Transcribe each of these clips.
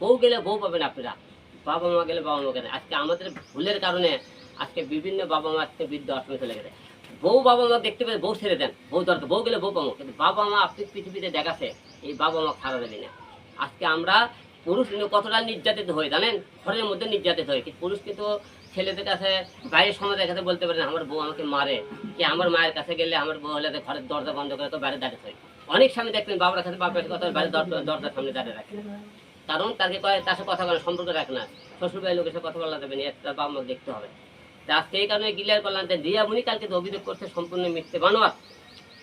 বউ গেলে বউ পাবেন আপনারা। বাবা মা গেলে বাবা মা গেলে। আজকে আমাদের ভুলের কারণে আজকে বিভিন্ন বাবা মা আজকে বৃদ্ধ আশ্রমে চলে গেছে। বউ বাবা মা দেখতে পেলে বউ ছেড়ে দেন। বউ দরকার, বউ গেলে বউ পাবো। কিন্তু বাবা মা আপনি পৃথিবীতে দেখাছে, এই বাবা মা খারাপ দেবে না আজকে আমরা পুরুষ কতটা নির্যাতিত হই জানেন? ঘরের মধ্যে নির্যাতিত হয়। কিন্তু পুরুষ কিন্তু ছেলেদের কাছে, বাইরের সমাজের কাছে বলতে পারে না, আমার বউ আমাকে মারে। কি আমার মায়ের কাছে গেলে আমার বউ হলে ঘরের দরজা বন্ধ করে তো বাইরে দাঁড়িয়ে থাকে। অনেক স্বামী দেখবেন বাবার কাছে বাপের কথা, বাইরে দরজা- দরজার সামনে দাঁড়িয়ে রাখে। কারণ তাকে কয় তার সাথে কথা বলার সম্পর্ক রাখে না। শ্বশুর বাড়ির লোকের সাথে কথা বলা যাবে না এটা বাবা মা দেখতে হবে। তা এই কারণে ক্লিয়ার করলাম যে দিয়ামণি কালকে যে অভিযোগ করছে সম্পূর্ণ মিথ্যে বানোয়ার।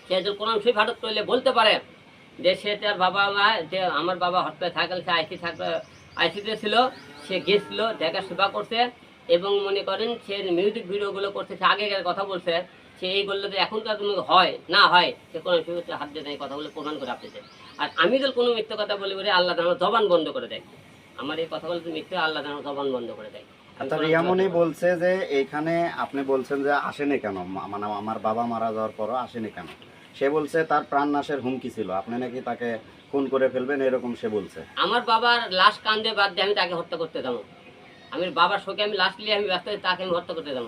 সে একজন কোরআন শরীফ হাটত করলে বলতে পারে যে সে তার বাবা মা, যে আমার বাবা হটপে থাকলে সে আইসি থাকবে আইসিতে ছিল, সে গেছিল, দেখা সেবা করছে এবং মনে করেন সে মিউজিক ভিডিওগুলো করছে, সে আগেকার কথা বলছে। সে এই বলল যে এখনকার তুমি হয় না হয় সে কোনো শরীফে হাত দিয়ে দেয় কথাগুলো প্রমাণ করে আপনি আর আমি যদি কোনো মিথ্যে কথা বলি বলে আল্লাহ আমার জবান বন্ধ করে দেয়। আমার এই কথাগুলো মিথ্যে আল্লাহ আমার জবান বন্ধ করে দেয়। আমি আচ্ছা বলছে যে এইখানে আপনি বলছেন যে আসেনি কেন? মানে আমার বাবা মারা যাওয়ার পরও আসেনি কেন? সে বলছে তার প্রাণ নাশের হুমকি ছিল। আপনি নাকি তাকে খুন করে ফেলবেন? এরকম সে বলছে। আমার বাবার লাশ কান্দে বাদ দিয়ে আমি তাকে হত্যা করতে যাব। আমি বাবার শোকে আমি লাশ নিয়ে আমি ব্যস্ত তাকে আমি হত্যা করতে যাব।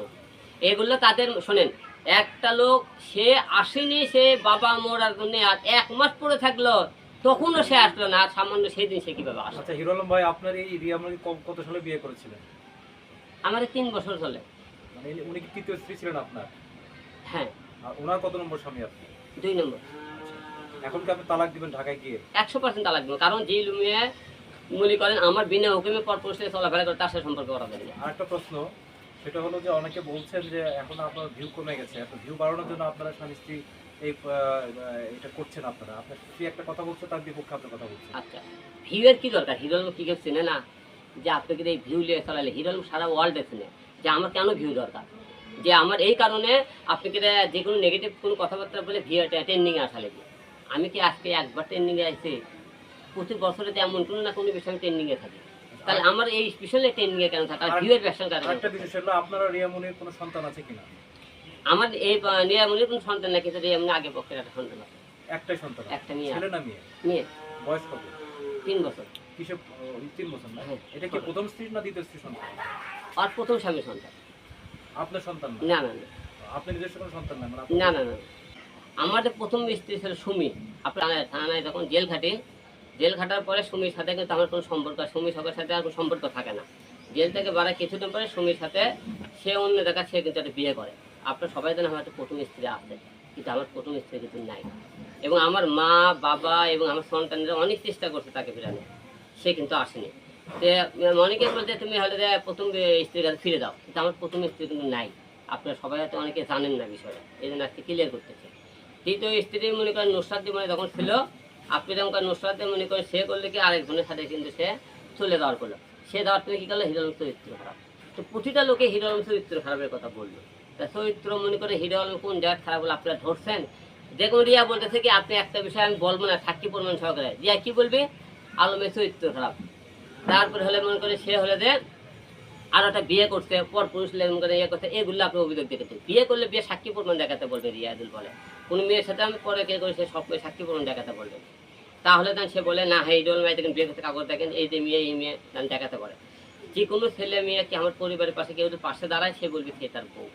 এগুলো তাদের শোনেন একটা লোক সে আসেনি সে বাবা মরার জন্য আর এক মাস পরে থাকল তখনও সে আসলো না। আর সামান্য সেই দিন সে কীভাবে আসলো? আচ্ছা হিরো আলম ভাই আপনার এই রিয়ামণি ক- কত সালে বিয়ে করেছিলেন? আমার তিন বছর চলে। মানে উনি কি তৃতীয় স্ত্রী ছিলেন আপনার? হ্যাঁ। আর ওনার কত নম্বর স্বামী আপনি? দুই নম্বর। এখন কি আপনি তালাক দিবেন ঢাকায় গিয়ে? একশো পার্সেন্ট তালাক দেবো কারণ যে লুমিয়ে মনে করেন আমার বিনা হুকুমে পর পুরুষের চলাফেরা করে তার সাথে সম্পর্ক করা যাবে না আর একটা প্রশ্ন সেটা হলো যে অনেকে বলছেন যে এখন আপনার ভিউ কমে গেছে। এত ভিউ বাড়ানোর জন্য আপনারা স্বামী স্ত্রী এই এটা করছেন আপনারা। আপনার স্ত্রী একটা কথা বলছে, তার বিপক্ষে আপনার কথা বলছেন আচ্ছা ভিউয়ের কি দরকার? হিরো কি কেউ চেনে না যে আপনাকে এই ভিউ নিয়ে চালালে হিরো সারা ওয়ার্ল্ডে চেনে যে আমার কেন ভিউ দরকার? যে আমার এই কারণে আপনাকে যে কোনো নেগেটিভ কোনো কথাবার্তা বলে ভিউ ট্রেন্ডিংয়ে লাগবে। আমি কি আজকে একবার ট্রেন্ডিংয়ে আসছি প্রতি বছরে তো এমন কোনো না কোনো বিষয়ে ট্রেন্ডিংয়ে থাকি। তাহলে আমার এই স্পেশালি ট্রেন্ডিংয়ে কেন থাকে? ভিউয়ের ব্যবসার কারণে আরেকটা বিষয় সেটা আপনারা রিয়ামণির কোনো সন্তান আছে কিনা? আমার এই নিয়ামনির কোনো সন্তান না কিন্তু নিয়ামনি আগে পক্ষের একটা সন্তান আছে। একটাই সন্তান। একটা মেয়ে ছেলে না মেয়ে? মেয়ে। বয়স কত? তিন বছর। কিসে তিন বছর না? হ্যাঁ। এটা কি প্রথম স্ত্রী না দ্বিতীয় স্ত্রী সন্তান? আর প্রথম স্বামী সন্তান। আপনার সন্তান না? না না না। আপনি নিজস্ব কোনো সন্তান না মানে না না না। আমাদের প্রথম স্ত্রী ছিল সুমি আপনার থানায় যখন জেল খাটি জেল খাটার পরে সুমির সাথে কিন্তু আমার কোনো সম্পর্ক সুমি সবার সাথে আর কোনো সম্পর্ক থাকে না। জেল থেকে বাড়া কিছুদিন পরে সুমির সাথে সে অন্য জায়গা সে কিন্তু একটা বিয়ে করে। আপনার সবাই জানেন আমার একটা প্রথম স্ত্রী আছে, কিন্তু আমার প্রথম স্ত্রী কিন্তু নাই। এবং আমার মা, বাবা এবং আমার সন্তানরা অনেক চেষ্টা করছে তাকে ফেরানো সে কিন্তু আসেনি। যে অনেকে বলছে, তুমি হলে যে প্রথম স্ত্রীর কাছে ফিরে দাও। কিন্তু আমার প্রথম স্ত্রী কিন্তু নাই। আপনারা সবাই হয়তো অনেকে জানেন না বিষয়টা। এই জন্য আজকে ক্লিয়ার করতেছে। দ্বিতীয় স্ত্রী মনে করেন নুসরাত মানে যখন ছিল আপনি যেমন নুসরাত মনে করেন সে করলে কি আরেক আরেকজনের সাথে কিন্তু সে চলে যাওয়ার করল সে যাওয়ার তুমি কি করল? হিরোর চরিত্র খারাপ। তো প্রতিটা লোকে হিরো আলম চরিত্র খারাপের কথা বলল। তা চরিত্র মনে করে হিরো আলম কোন জায়গায় খারাপ বলে আপনারা ধরছেন? দেখুন, রিয়া বলতেছে কি, আপনি একটা বিষয় আমি বলব না, সাক্ষী প্রমাণ সহকারে। রিয়া কি বলবে? আলমের চরিত্র খারাপ। তারপরে হলে মনে করে সে হলে যে আর একটা বিয়ে করছে পর পুরুষ লেন করে ইয়ে করছে, এগুলো আপনি অভিযোগ দেখেছেন। বিয়ে করলে বিয়ে সাক্ষী প্রমাণ দেখাতে বলবে রিয়াদুল বলে। কোনো মেয়ের সাথে আমি পরে কে করে সে সব সাক্ষী প্রমাণ দেখাতে বলবে। তাহলে তখন সে বলে, না হ্যাঁ ইডল ভাই দেখেন বিয়ে করতে কাগজ দেখেন, এই যে মেয়ে, এই মেয়ে তখন দেখাতে পারে। যে কোনো ছেলে মেয়ে কি আমার পরিবারের পাশে কেউ যদি পাশে দাঁড়ায়, সে বলবে সে তার বউ।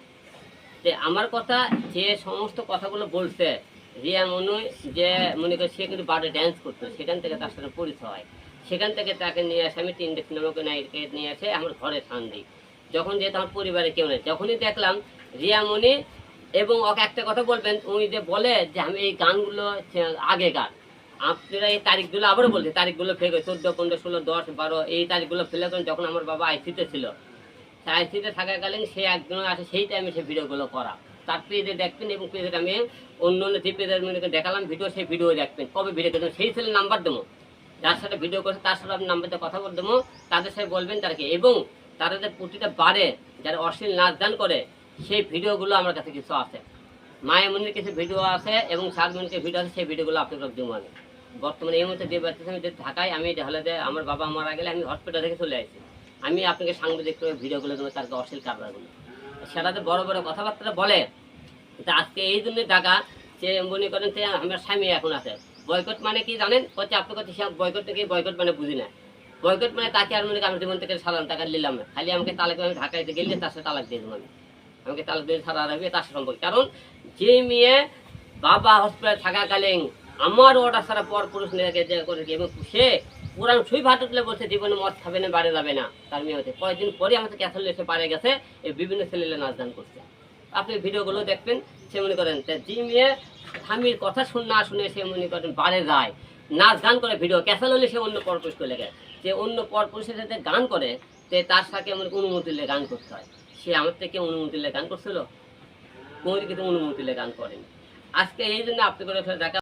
যে আমার কথা, যে সমস্ত কথাগুলো বলছে, রিয়া মনু যে মনে করে সে কিন্তু বারে ড্যান্স করতো, সেখান থেকে তার সাথে পরিচয় হয়। সেখান থেকে তাকে নিয়ে আসে, আমি তিনটে সিনেমাকে নায়িকে নিয়ে আসে আমার ঘরে স্থান দিই। যখন যেহেতু আমার পরিবারে কেউ নেই, যখনই দেখলাম রিয়া মনি এবং ওকে একটা কথা বলবেন, উনি যে বলে যে আমি এই গানগুলো আগে গান আপনারা এই তারিখগুলো আবারও বলছে, তারিখগুলো ফেলে চোদ্দ, পনেরো, ষোলো, দশ, বারো, এই তারিখগুলো ফেলে যখন আমার বাবা আইসিতে ছিল আইসিতে থাকাকালীন সে একজন আসে, সেই টাইমে সে ভিডিওগুলো করা। তার পেজে দেখবেন এবং পেজে আমি অন্য অন্য যে দেখালাম ভিডিও সেই ভিডিও দেখবেন, কবে ভিডিও দেখবেন। সেই ছেলের নাম্বার দেবো, যার সাথে ভিডিও করছে, তার সাথে আপনি নাম্বারতে কথা বলে দেবো, তাদের সাথে বলবেন তারকে এবং তারা যে প্রতিটা বারে যারা অশ্লীল নাচ গান করে, সেই ভিডিওগুলো আমার কাছে কিছু আছে। মায়েমনির কিছু ভিডিও আছে এবং শাকমনির ভিডিও আছে, সেই ভিডিওগুলো দেবো আমি। বর্তমানে এই মুহূর্তে যে বাচ্চা আমি যে ঢাকায়, আমি হলে যে আমার বাবা মারা গেলে আমি হসপিটাল থেকে চলে আসি। আমি আপনাকে সাংবাদিক করে ভিডিওগুলো দেবো তার অশ্লীল কারবারগুলো সেটাতে বড় বড় কথাবার্তা বলে আজকে এই জন্য টাকা সে মনে করেন যে আমার স্বামী এখন আছে। বয়কট মানে কি জানেন? হচ্ছে আপনার কাছে বয়কট থেকে বয়কট মানে বুঝি না। বয়কট মানে তাকে আর মনে করি আমি জীবন থেকে সালাম টাকা নিলাম না। খালি আমাকে তালাক আমি ঢাকাইতে গেলে তার সাথে তালাক দিয়ে দেবো আমি। আমাকে তালাক দিয়ে ছাড়া রাখবে তার সম্পর্ক। কারণ যে মেয়ে বাবা হসপিটালে থাকাকালীন আমার ওটা ছাড়া পর পুরুষ করে এবং সে পুরান সুই ভাত উঠলে বলছে, জীবনে মদ খাবে না, বাড়ি যাবে না। তার মেয়ে হতে কয়েকদিন পরে আমাদের ক্যাথল এসে পারে গেছে এই বিভিন্ন ছেলেলে নাচ গান করছে। আপনি ভিডিওগুলো দেখবেন, সে মনে করেন যে মেয়ে স্বামীর কথা শুন না শুনে সে মনে করেন বাড়ে যায়। নাচ গান করে ভিডিও ক্যাসেল হলে সে অন্য পরপুরুষ করে লেগে যে অন্য পরপুরুষের সাথে গান করে, তে তার সাথে আমার অনুমতি নিয়ে গান করতে হয়। সে আমার থেকে অনুমতি নিয়ে গান করছিল? কোনো কিন্তু অনুমতি নিয়ে গান করেনি। আজকে এই জন্য আপনি করে দেখা